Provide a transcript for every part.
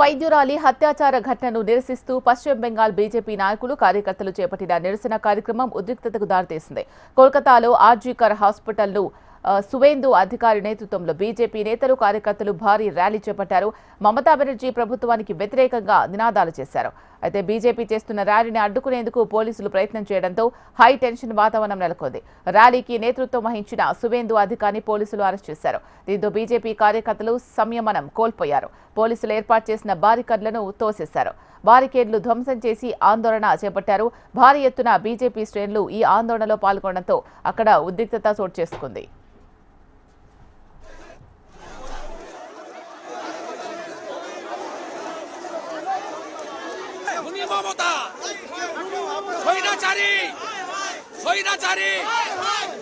వైద్యురాలి హత్యాచార ఘటనను నిరసిస్తూ పశ్చిమ బెంగాల్ బీజేపీ నాయకులు కార్యకర్తలు చేపట్టిన నిరసన కార్యక్రమం ఉద్రిక్తతకు దారితీసింది. కోల్కతాలో ఆర్జీకర్ హాస్పిటల్ను సువేందు అధికారి నేతృత్వంలో బీజేపీ నేతలు కార్యకర్తలు భారీ ర్యాలీ చేపట్టారు. మమతా బెనర్జీ ప్రభుత్వానికి వ్యతిరేకంగా నినాదాలు చేశారు. అయితే బీజేపీ చేస్తున్న ర్యాలీని అడ్డుకునేందుకు పోలీసులు ప్రయత్నం చేయడంతో హై టెన్షన్ వాతావరణం నెలకొంది. ర్యాలీకి నేతృత్వం వహించిన సువేందు అధికారిని పోలీసులు అరెస్ట్ చేశారు. దీంతో బీజేపీ కార్యకర్తలు సంయమనం కోల్పోయారు. పోలీసులు ఏర్పాటు చేసిన బారికర్లను తోసేశారు. బారికేడ్లు ధ్వంసం చేసి ఆందోళన చేపట్టారు. భారీ ఎత్తున బీజేపీ శ్రేణులు ఈ ఆందోళనలో పాల్గొనడంతో అక్కడ ఉద్రిక్తత చోటు చేసుకుంది. খুনি মমতা। স্বৈরাচারী। স্বৈরাচারী।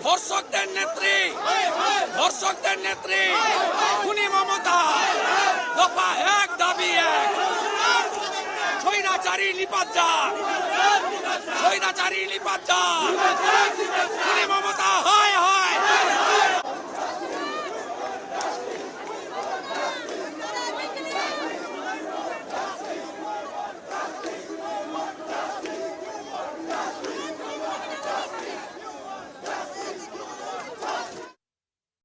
ধর্ষকদের নেত্রী। ধর্ষকদের নেত্রী। খুনি মমতা। দফা এক, দাবি এক। স্বৈরাচারী লিপাত যা স্বৈরাচারী লিপাত হয়